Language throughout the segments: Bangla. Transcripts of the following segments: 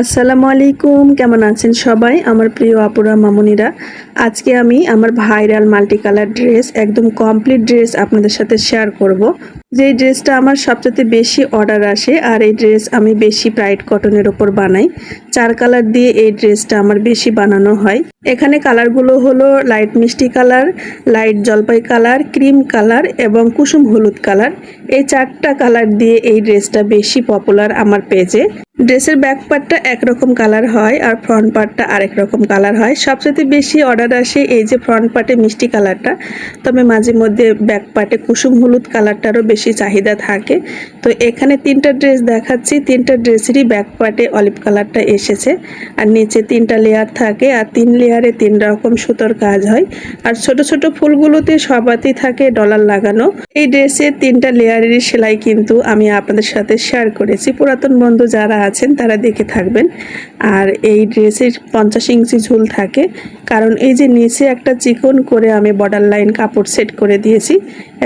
আসসালামু আলাইকুম, কেমন আছেন সবাই? আমার প্রিয় আপুরা, মামুনিরা, আজকে আমি আমার ভাইরাল মাল্টি কালার ড্রেস, একদম কমপ্লিট ড্রেস আপনাদের সাথে শেয়ার করব। যেই ড্রেসটা আমার সবচেয়ে বেশি অর্ডার আসে আর এই ড্রেস আমি বেশি ব্রাইট কটনের ওপর বানাই। চার কালার দিয়ে এই ড্রেসটা আমার বেশি বানানো হয়। এখানে কালারগুলো হলো লাইট মিষ্টি কালার, লাইট জলপাই কালার, ক্রিম কালার এবং কুসুম হলুদ কালার। এই চারটা কালার দিয়ে এই ড্রেসটা বেশি পপুলার আমার পেজে। ড্রেসের ব্যাক পার্টটা একরকম কালার হয় আর ফ্রন্ট পার্টটা আরেক রকম কালার হয়। সবচেয়ে বেশি অর্ডার আসে এই যে ফ্রন্ট পার্টে মিষ্টি কালারটা তবে মাঝে মধ্যে ব্যাক পার্টে কুসুম হলুদ কালারটারও বেশি চাহিদা থাকে। তো এখানে তিনটা ড্রেস দেখাচ্ছি। তিনটা ড্রেসেরই ব্যাক পার্টে অলিভ কালারটা এসেছে। আর নিচে তিনটা লেয়ার থাকে আর তিন লেয়ারে তিন রকম সুতোর কাজ হয়। আর ছোট ছোট ফুলগুলোতে সবাতেই থাকে ডলার লাগানো। এই ড্রেসের তিনটা লেয়ারেরই সেলাই কিন্তু আমি আপনাদের সাথে শেয়ার করেছি। পুরাতন বন্ধু যারা আছেন, তারা দেখে থাকবেন। আর এই ড্রেসের পঞ্চাশ ইঞ্চি ঝুল থাকে। কারণ এই যে নিচে একটা চিকন করে আমি বর্ডার লাইন কাপড় সেট করে দিয়েছি,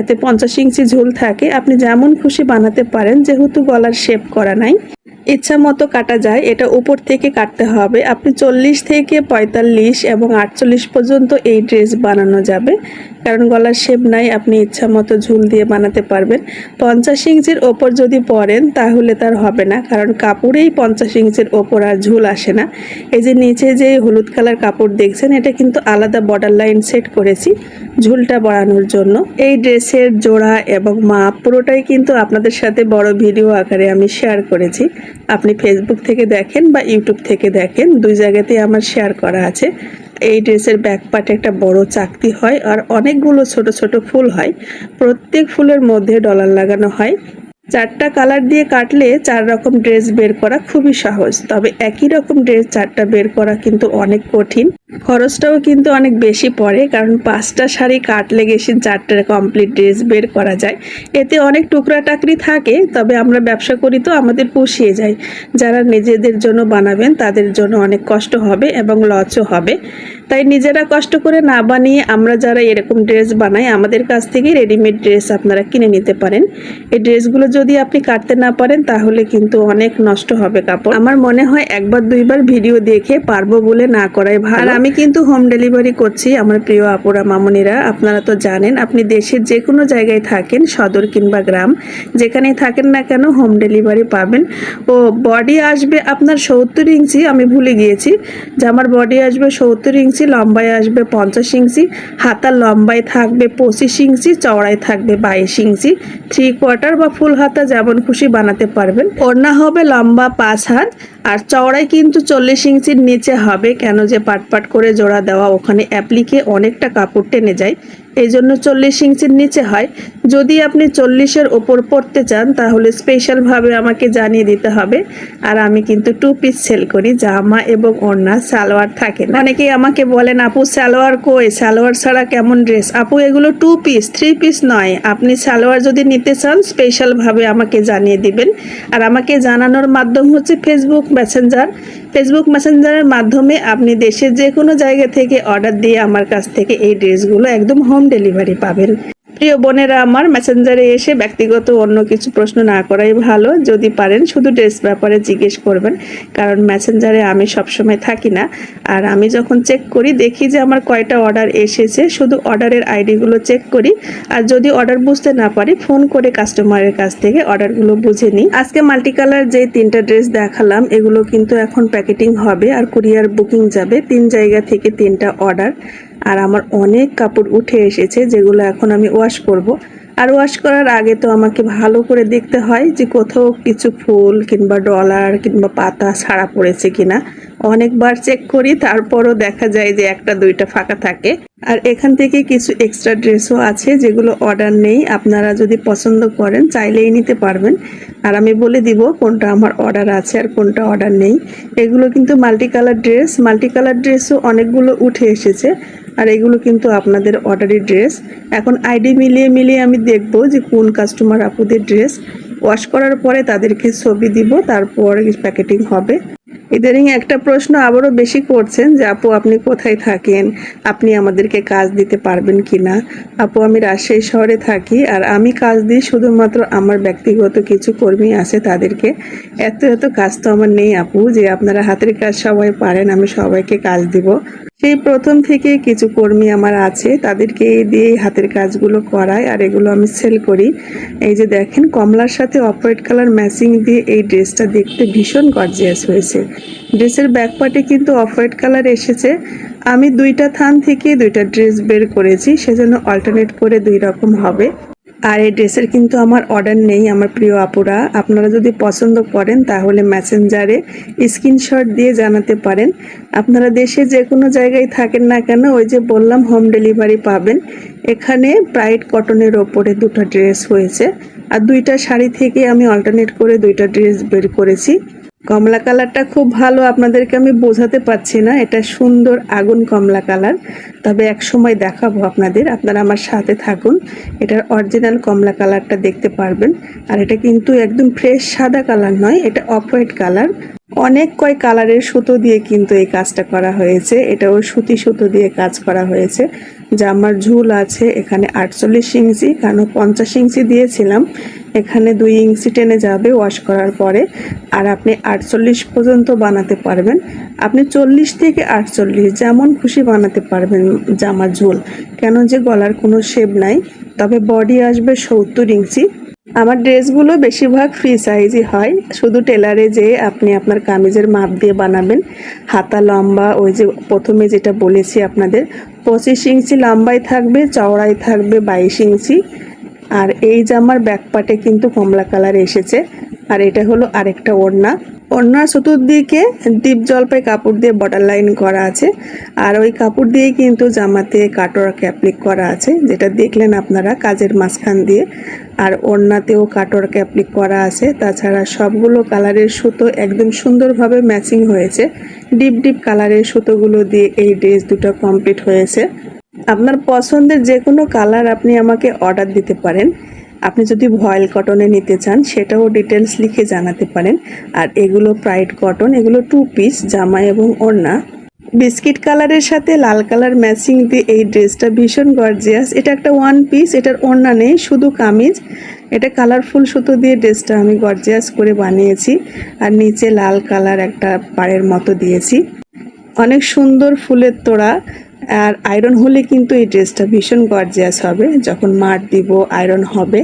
এতে পঞ্চাশ ইঞ্চি ঝুল থাকে। আপনি যেমন খুশি বানাতে পারেন, যেহেতু গলার শেপ করা নাই। ইচ্ছা মতো কাটা যায়, এটা উপর থেকে কাটতে হবে। আপনি চল্লিশ থেকে পঁয়তাল্লিশ এবং আটচল্লিশ পর্যন্ত এই ড্রেস বানানো যাবে। কারণ গলার শেপ নাই, আপনি ইচ্ছা মতো ঝুল দিয়ে বানাতে পারবেন। পঞ্চাশ ইঞ্চির ওপর যদি পরেন, তাহলে তার হবে না, কারণ কাপড়েই পঞ্চাশ ইঞ্চির ওপর আর ঝুল আসে না। এই যে নিচে যে হলুদ কালার কাপড় দেখছেন, এটা কিন্তু আলাদা বর্ডার লাইন সেট করেছি ঝুলটা বাড়ানোর জন্য। এই ড্রেসের জোড়া এবং মাপ পুরোটাই কিন্তু আপনাদের সাথে বড় ভিডিও আকারে আমি শেয়ার করেছি। আপনি ফেসবুক থেকে দেখেন বা ইউটিউব থেকে দেখেন, দুই জায়গাতেই আমার শেয়ার করা আছে। এই ড্রেসের ব্যাক পার্টে একটা বড় চাকতি হয় আর অনেকগুলো ছোট ছোট ফুল হয়। প্রত্যেক ফুলের মধ্যে ডলার লাগানো হয়। চারটা কালার দিয়ে কাটলে চার রকম ড্রেস বের করা খুবই সহজ। তবে একই রকম ড্রেস চারটা বের করা কিন্তু অনেক কঠিন। খরচটাও কিন্তু অনেক বেশি পড়ে, কারণ পাঁচটা শাড়ি কাটলে গেছে চারটা কমপ্লিট ড্রেস বের করা যায়। এতে অনেক টুকরা টাকরি থাকে, তবে আমরা ব্যবসা করি তো আমাদের পুষিয়ে যায়। যারা নিজেদের জন্য বানাবেন, তাদের জন্য অনেক কষ্ট হবে এবং লচও হবে। তাই নিজেরা কষ্ট করে না বানিয়ে আমরা যারা এরকম ড্রেস বানাই, আমাদের কাছ থেকে রেডিমেড ড্রেস আপনারা কিনে নিতে পারেন। এই ড্রেসগুলো যদি আপনি কাটতে না পারেন, তাহলে কিন্তু অনেক নষ্ট হবে কাপড়। আমার মনে হয় একবার দুইবার ভিডিও দেখে পারব বলে না করাই ভালো। আমি কিন্তু হোম ডেলিভারি করছি আমার প্রিয় আপুরা, মামনিরা। আপনারা তো জানেন, আপনি দেশের যে কোনো জায়গায় থাকেন, সদর কিংবা গ্রাম, যেখানেই থাকেন না কেন হোম ডেলিভারি পাবেন। ও বডি আসবে আপনার সত্তর ইঞ্চি, আমি ভুলে গিয়েছি। যে আমার বডি আসবে সত্তর ইঞ্চি, লম্বায় আসবে পঞ্চাশ ইঞ্চি, হাতার লম্বায় থাকবে পঁচিশ ইঞ্চি, চওড়ায় থাকবে বাইশ ইঞ্চি থ্রি কোয়ার্টার বা ফুল হাতা যেমন খুশি বানাতে পারবেন। ওড়না হবে লম্বা পাঁচ হাত, আর চওড়ায় কিন্তু চল্লিশ ইঞ্চির নিচে হবে। কেন যে পাট পাট করে জোড়া দেওয়া, ওখানে অ্যাপ্লিকে অনেকটা কাপড় টেনে যায়। এই জন্য চল্লিশ ইঞ্চির নিচে হয়। যদি আপনি চল্লিশের ওপর পড়তে চান, তাহলে স্পেশালভাবে আমাকে জানিয়ে দিতে হবে। আর আমি কিন্তু টু পিস সেল করি, জামা এবং ওড়না, সালোয়ার থাকে না। অনেকেই আমাকে বলেন, আপু, সালোয়ার কই? সালোয়ার ছাড়া কেমন ড্রেস আপু, এগুলো টু পিস থ্রি পিস নয়। আপনি সালোয়ার যদি নিতে চান স্পেশালভাবে আমাকে জানিয়ে দিবেন। আর আমাকে জানানোর মাধ্যম হচ্ছে ফেসবুক মেসেঞ্জার ফেসবুক মেসেঞ্জারের মাধ্যমে আপনি দেশের যে কোনো জায়গা থেকে অর্ডার দিয়ে আমার কাছ থেকে এই ড্রেসগুলো একদম হোম ডেলিভারি পাবেন। প্রিয় বোনেরা, আমার মেসেঞ্জারে এসে ব্যক্তিগত অন্য কিছু প্রশ্ন না করাই ভালো। যদি পারেন, শুধু ড্রেস ব্যাপারে জিজ্ঞেস করবেন। কারণ মেসেঞ্জারে আমি সবসময় থাকি না। আর আমি যখন চেক করি, দেখি যে আমার কয়টা অর্ডার এসেছে। শুধু অর্ডারের আইডিগুলো চেক করি। আর যদি অর্ডার বুঝতে না পারি ফোন করে কাস্টমারের কাছ থেকে অর্ডারগুলো বুঝে নিই। আজকে মাল্টি কালার যে তিনটা ড্রেস দেখালাম, এগুলো কিন্তু এখন প্যাকেটিং হবে। আর কুরিয়ার বুকিং যাবে। তিন জায়গা থেকে তিনটা অর্ডার আর আমার অনেক কাপড় উঠে এসেছে যেগুলো এখন আমি ওয়াশ করব। আর ওয়াশ করার আগে তো আমাকে ভালো করে দেখতে হয় যে কোথাও কিছু ফুল কিংবা ডলার কিংবা পাতা ছাড়া পড়েছে কিনা অনেকবার চেক করি, তারপরও দেখা যায় যে একটা, দুইটা ফাঁকা থাকে। আর এখান থেকে কিছু এক্সট্রা ড্রেসও আছে যেগুলো অর্ডার নেই। আপনারা যদি পছন্দ করেন, চাইলেই নিতে পারবেন। আর আমি বলে দিব কোনটা আমার অর্ডার আছে আর কোনটা অর্ডার নেই। এগুলো কিন্তু multi colour dress multi colour ড্রেসও অনেকগুলো উঠে এসেছে। আর এগুলো কিন্তু আপনাদের অর্ডারি ড্রেস এখন আইডি মিলিয়ে মিলিয়ে আমি দেখব যে কোন কাস্টমার আপুদের ড্রেস ওয়াশ করার পরে তাদেরকে ছবি দিব, তারপর প্যাকেটিং হবে। ইদানিং একটা প্রশ্ন আবারও বেশি করছেন যে, আপু, আপনি কোথায় থাকেন? আপনি আমাদেরকে কাজ দিতে পারবেন কি না আপু, আমি রাজশাহী শহরে থাকি আর আমি কাজ দিই শুধুমাত্র আমার ব্যক্তিগত কিছু কর্মী আছে তাদেরকে। এত এত কাজ তো আমার নেই, আপু, যে আপনারা হাতের কাজ সবাই পারেন, আমি সবাইকে কাজ দিব। সেই প্রথম থেকে কিছু কর্মী আমার আছে, তাদেরকে দিয়ে হাতের কাজগুলো করাই আর এগুলো আমি সেল করি। এই যে দেখেন, কমলার সাথে হোয়াইট কালার ম্যাচিং দিয়ে এই ড্রেসটা দেখতে ভীষণ গর্জিয়াস হয়েছে। ড্রেসের ব্যাক পার্টে কিন্তু অফ হোয়াইট কালার এসেছে। আমি দুইটা থান থেকে দুইটা ড্রেস বের করেছি, সেজন্য অল্টারনেট করে দুই রকম হবে। আর এই ড্রেসের কিন্তু আমার অর্ডার নেই, আমার প্রিয় আপুরা। আপনারা যদি পছন্দ করেন, তাহলে মেসেঞ্জারে স্ক্রিনশট দিয়ে জানাতে পারেন। আপনারা দেশে যে কোনো জায়গায় থাকেন না কেন, ওই যে বললাম হোম ডেলিভারি পাবেন। এখানে ব্রাইট কটনের ওপরে দুটো ড্রেস হয়েছে। আর দুইটা শাড়ি থেকে আমি অল্টারনেট করে দুইটা ড্রেস বের করেছি। কমলা কালারটা খুব ভালো, আপনাদেরকে আমি বোঝাতে পারছি না। এটা সুন্দর আগুন কমলা কালার। তবে এক সময় দেখাবো আপনাদের, আপনারা আমার সাথে থাকুন। এটার অরিজিনাল কমলা কালারটা দেখতে পারবেন। আর এটা কিন্তু একদম ফ্রেশ সাদা কালার নয়, এটা অফ হোয়াইট কালার। অনেক কয় কালারের সুতো দিয়ে কিন্তু এই কাজটা করা হয়েছে। এটাও সুতি সুতো দিয়ে কাজ করা হয়েছে। জামার ঝুল আছে, এখানে আটচল্লিশ ইঞ্চি, কারণ পঞ্চাশ ইঞ্চি দিয়েছিলাম। এখানে দুই ইঞ্চি টেনে যাবে ওয়াশ করার পরে। আর আপনি আটচল্লিশ পর্যন্ত বানাতে পারবেন। আপনি চল্লিশ থেকে আটচল্লিশ, যেমন খুশি বানাতে পারবেন জামার ঝুল। কেন যে গলার কোনো শেপ নাই, তবে বডি আসবে সত্তর ইঞ্চি। আমার ড্রেসগুলো বেশিরভাগ ফ্রি সাইজই হয়। শুধু টেলারে যে আপনি আপনার কামিজের মাপ দিয়ে বানাবেন। হাতা লম্বা, ওই যে প্রথমে যেটা বলেছি আপনাদের, পঁচিশ ইঞ্চি লম্বাই থাকবে, চওড়াই থাকবে বাইশ ইঞ্চি। আর এই জামার ব্যাক পার্টে কিন্তু কমলা কালার এসেছে। আর এটা হলো আরেকটা ওড়না। ওড়নার চতুর্দিকে ডিপ জলপাই কাপড় দিয়ে বর্ডার লাইন করা আছে। আর ওই কাপড় দিয়ে কিন্তু জামাতে কাটোয়ার ক্যাপলিক করা আছে, যেটা দেখলেন আপনারা কাজের মাঝখান দিয়ে। আর ওড়নাতেও কাটোয়ার ক্যাপলিক করা আছে। তাছাড়া সবগুলো কালারের সুতো একদম সুন্দরভাবে ম্যাচিং হয়েছে। ডিপ ডিপ কালারের সুতোগুলো দিয়ে এই ড্রেস দুটো কমপ্লিট হয়েছে। আপনার পছন্দের যে কোনো কালার আপনি আমাকে অর্ডার দিতে পারেন। আপনি যদি ভয়েল কটনে নিতে চান, সেটাও ডিটেলস লিখে জানাতে পারেন। আর এগুলো প্রাইড কটন, এগুলো টু পিস জামা এবং ওড়না। বিস্কিট কালারের সাথে লাল কালার ম্যাচিং দিয়ে এই ড্রেসটা ভীষণ গর্জিয়াস। এটা একটা ওয়ান পিস এটার ওড়না নেই, শুধু কামিজ। এটা কালারফুল সুতো দিয়ে ড্রেসটা আমি গর্জিয়াস করে বানিয়েছি। আর নিচে লাল কালার একটা পাড়ের মতো দিয়েছি। অনেক সুন্দর ফুলের তোড়া। আর আয়রন হলে কিন্তু এই ড্রেসটা ভীষণ গর্জিয়াস হবে। যখন মার দিব আয়রন হবে।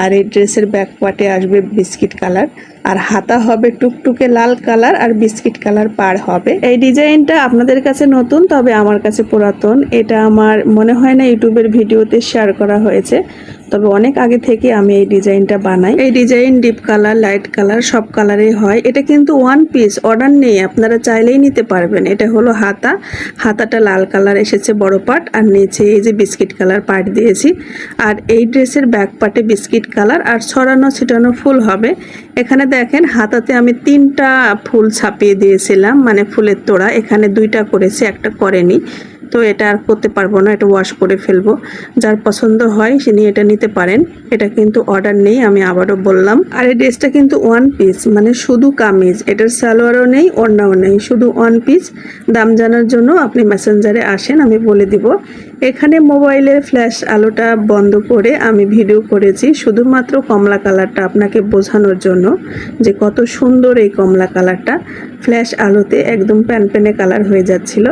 আর এই ড্রেসের ব্যাক পার্টে আসবে বিস্কিট কালার আর হাতা হবে টুকটুকে লাল কালার আর বিস্কিট কালার পার হবে। এই ডিজাইনটা আপনাদের কাছে নতুন, তবে আমার কাছে পুরাতন। এটা আমার, মনে হয় না, ইউটিউবের ভিডিওতে শেয়ার করা হয়েছে। তবে অনেক আগে থেকে আমি এই ডিজাইনটা বানাই। এই design deep colour, light colour, সব কালারেই হয়। এটা কিন্তু ওয়ান পিস অর্ডার নেই, আপনারা চাইলেই নিতে পারবেন। এটা হলো হাতা, হাতাটা লাল কালার এসেছে বড় পার্ট আর নিচে এই যে বিস্কিট কালার পার্ট দিয়েছি। আর এই ড্রেসের ব্যাক পার্টে বিস্কিট কালার, আর ছড়ানো ছিটানো ফুল হবে। এখানে দেখেন, হাতাতে আমি তিনটা ফুল ছাপিয়ে দিয়েছিলাম মানে ফুলের তোড়া। এখানে দুইটা করেছি, একটা করেনি। তো এটা আর করতে পারব না, এটা ওয়াশ করে ফেলব। যার পছন্দ হয় নিয়ে এটা নিতে পারেন। এটা কিন্তু অর্ডার নেই, আমি আবারও বললাম। আর এই ড্রেসটা কিন্তু ওয়ান পিস মানে শুধু কামিজ। এটার সালোয়ারও নেই অন্যও নেই, শুধু ওয়ান পিস দাম জানার জন্য আপনি মেসেঞ্জারে আসেন, আমি বলে দিব। এখানে মোবাইলের ফ্ল্যাশ আলোটা বন্ধ করে আমি ভিডিও করেছি শুধুমাত্র কমলা কালারটা আপনাকে বোঝানোর জন্য যে কত সুন্দর এই কমলা কালারটা। ফ্ল্যাশ আলোতে একদম প্যানপ্যানে কালার হয়ে যাচ্ছিল।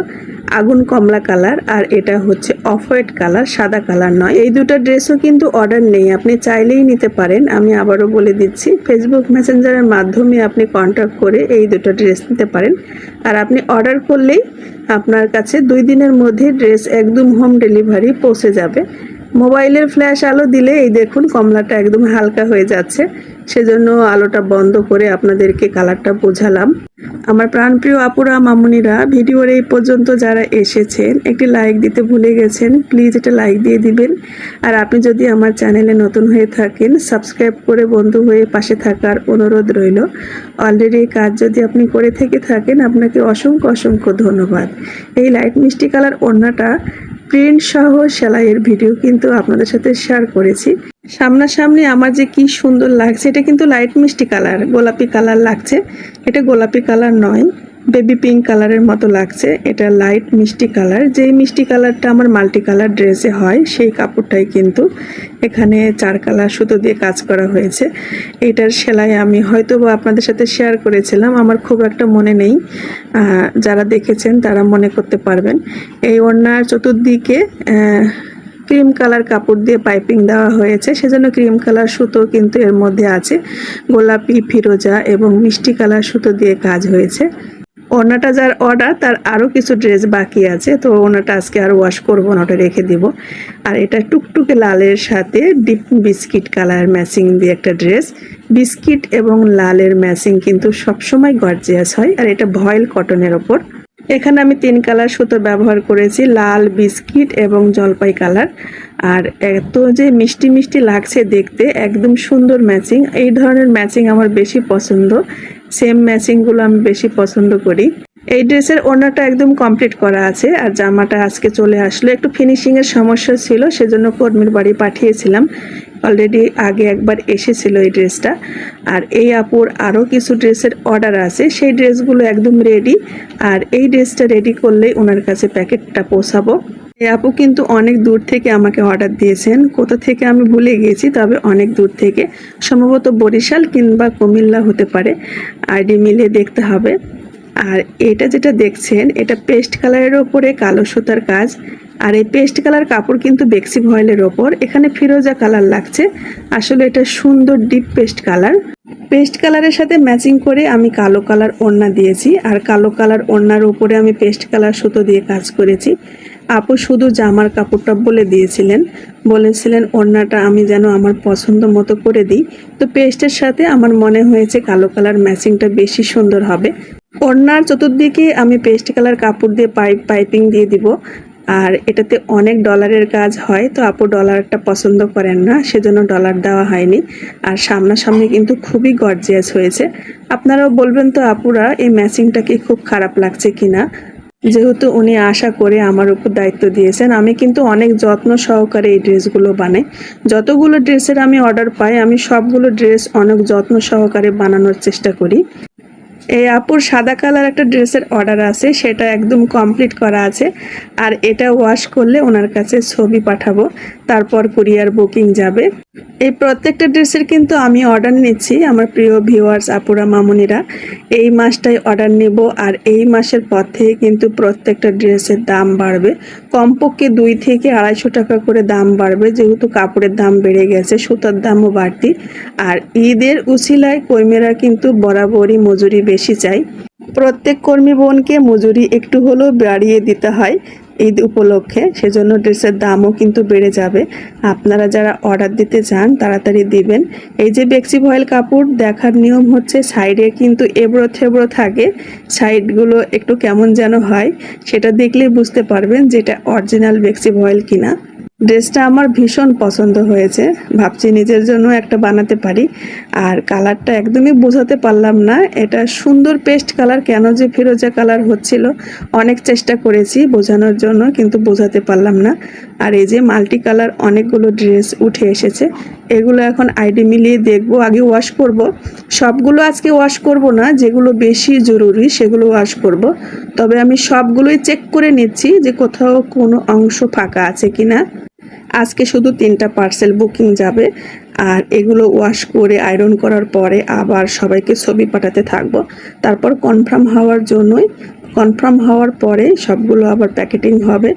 আগুন কমলা কালার আর এটা হচ্ছে অফ হোয়াইট কালার, সাদা কালার নয়। এই দুটো ড্রেসও কিন্তু অর্ডার নেই, আপনি চাইলেই নিতে পারেন। আমি আবারও বলে দিচ্ছি ফেসবুক মেসেঞ্জারের মাধ্যমে আপনি কন্ট্যাক্ট করে এই দুটো ড্রেস নিতে পারেন। আর আপনি অর্ডার করলেই আপনার কাছে দুই দিনের মধ্যে ড্রেস একদম হোম ডেলিভারি পৌঁছে যাবে। মোবাইলের ফ্ল্যাশ আলো দিলে এই দেখুন, কমলাটা একদম হালকা হয়ে যাচ্ছে। সেজন্য আলোটা বন্ধ করে আপনাদেরকে কালারটা বোঝালাম। আমার প্রাণপ্রিয় আপুরা, মামুনিরা, ভিডিওর এই পর্যন্ত যারা এসেছেন, একটি লাইক দিতে ভুলে গেছেন প্লিজ এটা লাইক দিয়ে দিবেন। আর আপনি যদি আমার চ্যানেলে নতুন হয়ে থাকেন সাবস্ক্রাইব করে বন্ধু হয়ে পাশে থাকার অনুরোধ রইল। অলরেডি কাজ যদি আপনি করে থেকে থাকেন, আপনাকে অসংখ্য অসংখ্য ধন্যবাদ। এই লাইট মিষ্টি কালার ওড়নাটা প্রিন্ট সহ সেলাইয়ের ভিডিও কিন্তু আপনাদের সাথে শেয়ার করেছি। সামনাসামনি আমার যে কি সুন্দর লাগছে, এটা কিন্তু লাইট মিষ্টি কালার গোলাপি কালার লাগছে। এটা গোলাপি কালার নয়। বেবি পিঙ্ক কালারের মতো লাগছে। এটা লাইট মিষ্টি কালার। যেই মিষ্টি কালারটা আমার মাল্টি কালার ড্রেসে হয়, সেই কাপড়টাই কিন্তু এখানে চার কালার সুতো দিয়ে কাজ করা হয়েছে। এটার সেলাই আমি হয়তো বা আপনাদের সাথে শেয়ার করেছিলাম, আমার খুব একটা মনে নেই। যারা দেখেছেন তারা মনে করতে পারবেন। এই ওড়নার চতুর্দিকে ক্রিম কালার কাপড় দিয়ে পাইপিং দেওয়া হয়েছে। সেজন্য ক্রিম কালার সুতো কিন্তু এর মধ্যে আছে। গোলাপি, ফিরোজা এবং মিষ্টি কালার সুতো দিয়ে কাজ হয়েছে। ওনাটা যার অর্ডার তার আরও কিছু ড্রেস বাকি আছে, তো ওনাটা আজকে আর ওয়াশ করব ওটা রেখে দিব। আর এটা টুকটুকে লালের সাথে ডিপ বিস্কিট কালার ম্যাচিং দিয়ে একটা ড্রেস বিস্কিট এবং লালের ম্যাচিং কিন্তু সবসময় গর্জিয়াস হয়, আর এটা ভয়েল কটনের ওপর। এখানে আমি তিন কালার সুতো ব্যবহার করেছি, লাল বিস্কিট এবং জলপাই কালার আর এত যে মিষ্টি মিষ্টি লাগছে দেখতে, একদম সুন্দর ম্যাচিং এই ধরনের ম্যাচিং আমার বেশি পছন্দ। সেম ম্যাচিংগুলো আমি বেশি পছন্দ করি। এই ড্রেসের ওড়নাটা একদম কমপ্লিট করা আছে আর জামাটা আজকে চলে আসলো। একটু ফিনিশিংয়ের সমস্যা ছিল, সেজন্য কর্মীর বাড়ি পাঠিয়েছিলাম। অলরেডি আগে একবার এসেছিল এই ড্রেসটা। আর এই আপুর আরও কিছু ড্রেসের অর্ডার আছে। সেই ড্রেসগুলো একদম রেডি আর এই ড্রেসটা রেডি করলেই ওনার কাছে প্যাকেটটা পৌঁছাবো। আপু কিন্তু অনেক দূর থেকে আমাকে অর্ডার দিয়েছেন। কোথা থেকে আমি ভুলে গিয়েছি, তবে অনেক দূর থেকে। সম্ভবত বরিশাল কিংবা কুমিল্লা হতে পারে। আইডি মিলে দেখতে হবে। আর এটা যেটা দেখছেন, এটা পেস্ট কালারের ওপরে কালো সুতার কাজ। আর এই পেস্ট কালার কাপড় কিন্তু বেক্সি ভয়েলের ওপর। এখানে ফিরোজা কালার লাগছে। আসলে এটা সুন্দর ডিপ পেস্ট কালার। পেস্ট কালারের সাথে ম্যাচিং করে আমি কালো কালার ওড়না দিয়েছি। আর কালো কালার ওড়নার উপরে আমি পেস্ট কালার সুতো দিয়ে কাজ করেছি। আপু শুধু জামার কাপড়টা বলে দিয়েছিলেন। বলেছিলেন, ওড়নাটা আমি যেন আমার পছন্দ মতো করে দিই। তো পেস্টের সাথে আমার মনে হয়েছে কালো কালার ম্যাচিংটা বেশি সুন্দর হবে। ওড়নার চতুর্দিকে আমি পেস্ট কালার কাপড় দিয়ে পাইপ পাইপিং দিয়ে দিব। আর এটাতে অনেক ডলারের কাজ হয়, তো আপু ডলারটা পছন্দ করেন না, সেজন্য ডলার দেওয়া হয়নি। আর সামনাসামনি কিন্তু খুবই গর্জিয়াস হয়েছে। আপনারাও বলবেন তো, আপুরা, এই ম্যাচিংটা কি খুব খারাপ লাগছে কিনা? যেহেতু উনি আশা করে আমার উপর দায়িত্ব দিয়েছেন, আমি কিন্তু অনেক যত্ন সহকারে এই ড্রেসগুলো বানাই। যতগুলো ড্রেসের আমি অর্ডার পাই, আমি সবগুলো ড্রেস অনেক যত্ন সহকারে বানানোর চেষ্টা করি। এই আপুর সাদা কালার একটা ড্রেসের অর্ডার আছে, সেটা একদম কমপ্লিট করা আছে, আর এটা ওয়াশ করলে ওনার কাছে ছবি পাঠাবো। তারপর কুরিয়ার বুকিং যাবে। এই প্রত্যেকটা ড্রেসের কিন্তু আমি অর্ডার নিচ্ছি আমার প্রিয় ভিউয়ার্স, আপুরা, মামুনিরা। এই মাসটাই অর্ডার নেব আর এই মাসের পর থেকে কিন্তু প্রত্যেকটা ড্রেসের দাম বাড়বে। কমপক্ষে দুই থেকে আড়াইশো টাকা করে দাম বাড়বে, যেহেতু কাপড়ের দাম বেড়ে গেছে, সুতার দামও বাড়তি। আর ঈদের উছিলায় কর্মীরা কিন্তু বরাবরই মজুরি বেশি চাই প্রত্যেক কর্মী বোনকে মজুরি একটু হলেও বাড়িয়ে দিতে হয়। ঈদ উপলক্ষে, সেজন্য ড্রেসের দামও কিন্তু বেড়ে যাবে। আপনারা যারা অর্ডার দিতে চান, তাড়াতাড়ি দিবেন। এই যে বেক্সি ভয়েল কাপড়, দেখার নিয়ম হচ্ছে সাইডে কিন্তু এবড়ো থেবড়ো থাকে। সাইডগুলো একটু কেমন যেন হয়, সেটা দেখলে বুঝতে পারবেন যেটা অরিজিনাল বেক্সি ভয়েল কিনা। ড্রেসটা আমার ভীষণ পছন্দ হয়েছে। ভাবছি নিজের জন্য একটা বানাতে পারি। আর কালারটা একদমই বোঝাতে পারলাম না। এটা সুন্দর পেস্ট কালার, কেন যে ফিরোজা কালার হচ্ছিল, অনেক চেষ্টা করেছি বোঝানোর জন্য, কিন্তু বোঝাতে পারলাম না। আর এই যে মাল্টি কালার অনেকগুলো ড্রেস উঠে এসেছে, এগুলো এখন আইডি মিলিয়ে দেখব, আগে ওয়াশ করব। সবগুলো আজকে ওয়াশ করব না, যেগুলো বেশি জরুরি সেগুলো ওয়াশ করব। তবে আমি সবগুলোই চেক করে নিচ্ছি যে কোথাও কোনো অংশ ফাঁকা আছে কিনা। আজকে শুধু তিনটা পার্সেল বুকিং যাবে আর এগুলো ওয়াশ করে আয়রন করার পরে আবার সবাইকে ছবি পাঠাতে থাকব। তারপর কনফার্ম হওয়ার জন্যই কনফার্ম হওয়ার পরে সবগুলো আবার প্যাকেটিং হবে।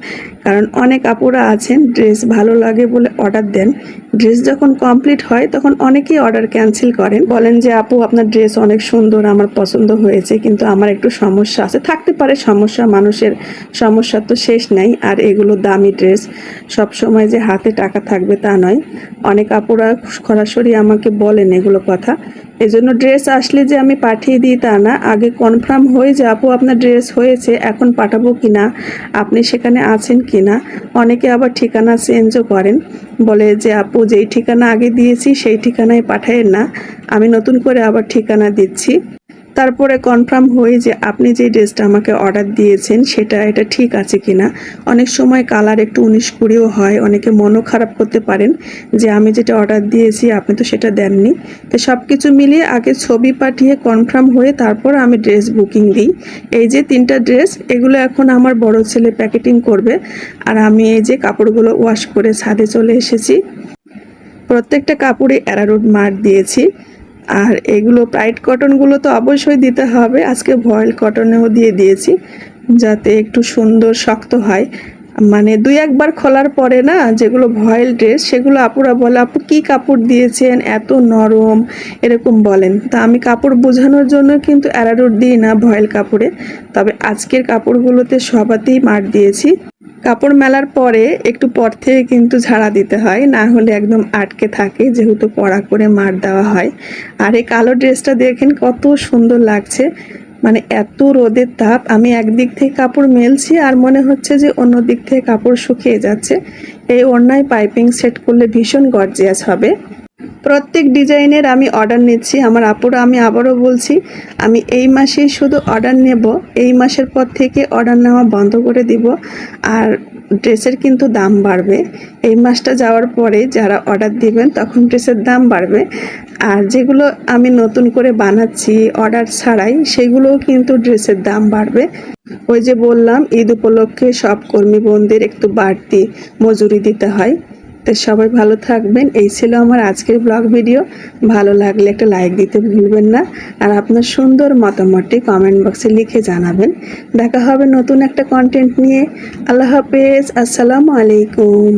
কারণ অনেক আপুরা আছেন ড্রেস ভালো লাগে বলে অর্ডার দেন। ড্রেস যখন কমপ্লিট হয়, তখন অনেকেই অর্ডার ক্যান্সেল করেন। বলেন যে, আপু, আপনার ড্রেস অনেক সুন্দর, আমার পছন্দ হয়েছে, কিন্তু আমার একটু সমস্যা আছে। থাকতে পারে সমস্যা, মানুষের সমস্যা তো শেষ নেই। আর এগুলো দামি ড্রেস সব সময় যে হাতে টাকা থাকবে তা নয়। অনেক আপুরা সরাসরি আমাকে বলেন এগুলো কথা। এজন্য ড্রেস আসলে যে আমি পাঠিয়ে দিই তা না। আগে কনফার্ম হয়ে যে, আপু, আপনার ড্রেস হয়েছে, এখন পাঠাবো কি না আপনি সেখানে আছেন কি না অনেকে আবার ঠিকানা চেঞ্জও করেন। বলে যে, আপু, যেই ঠিকানা আগে দিয়েছি, সেই ঠিকানায় পাঠায়েন না। আমি নতুন করে আবার ঠিকানা দিচ্ছি। তারপরে কনফার্ম হই যে আপনি যে ড্রেসটা আমাকে অর্ডার দিয়েছেন, সেটা এটা ঠিক আছে কিনা। অনেক সময় কালার একটু উনিশ কুড়িও হয়, অনেকে মনও খারাপ করতে পারেন যে আমি যেটা অর্ডার দিয়েছি, আপনি তো সেটা দেননি। তো সব কিছু মিলিয়ে আগে ছবি পাঠিয়ে কনফার্ম হয়ে তারপর আমি ড্রেস বুকিং দিই। এই যে তিনটা ড্রেস এগুলো এখন আমার বড় ছেলে প্যাকেটিং করবে। আর আমি এই যে কাপড়গুলো ওয়াশ করে ছাদে চলে এসেছি। প্রত্যেকটা কাপড়ে অ্যারারুট মার দিয়েছি। আর এগুলো টাইট কটনগুলো তো অবশ্যই দিতে হবে। আজকে ভয়েল কটনেও দিয়ে দিয়েছি, যাতে একটু সুন্দর শক্ত হয়। মানে দুই একবার খোলার পরে না যেগুলো ভয়েল ড্রেস, সেগুলো আপুরা বলে, আপু কী কাপড় দিয়েছেন? এত নরম। এরকম বলেন। তা আমি কাপড় বোঝানোর জন্য কিন্তু অ্যারারুট দিই না ভয়েল কাপড়ে। তবে আজকের কাপড়গুলোতে সবাতেই মার দিয়েছি। কাপড় মেলার পরে একটু পর থেকে কিন্তু ঝাড়া দিতে হয়, না হলে একদম আটকে থাকে, যেহেতু কড়া করে মার দেওয়া হয়। আর এই কালো ড্রেসটা দেখেন কত সুন্দর লাগছে। মানে এত রোদের তাপ, আমি একদিক থেকে কাপড় মেলছি আর মনে হচ্ছে যে অন্য দিক থেকে কাপড় শুকিয়ে যাচ্ছে। এই অন্যায় পাইপিং সেট করলে ভীষণ গর্জিয়াস হবে। প্রত্যেক ডিজাইনের আমি অর্ডার নিচ্ছি। আমার আপুরা আমি আবারও বলছি, আমি এই মাসেই শুধু অর্ডার নেব, এই মাসের পর থেকে অর্ডার নেওয়া বন্ধ করে দিব। আর ড্রেসের কিন্তু দাম বাড়বে। এই মাসটা যাওয়ার পরে যারা অর্ডার দিবেন, তখন ড্রেসের দাম বাড়বে। আর যেগুলো আমি নতুন করে বানাচ্ছি অর্ডার ছাড়াই, সেগুলোও কিন্তু ড্রেসের দাম বাড়বে। ওই যে বললাম, ঈদ উপলক্ষে সব কর্মী বোনদের একটু বাড়তি মজুরি দিতে হয়। তো সবাই ভালো থাকবেন। এই ছিল আমার আজকের ব্লগ ভিডিও ভালো লাগলে একটা লাইক দিতে ভুলবেন না। আর আপনার সুন্দর মতামতটি কমেন্ট বক্সে লিখে জানাবেন। দেখা হবে নতুন একটা কন্টেন্ট নিয়ে। আল্লাহ হাফেজ। আসসালামু আলাইকুম।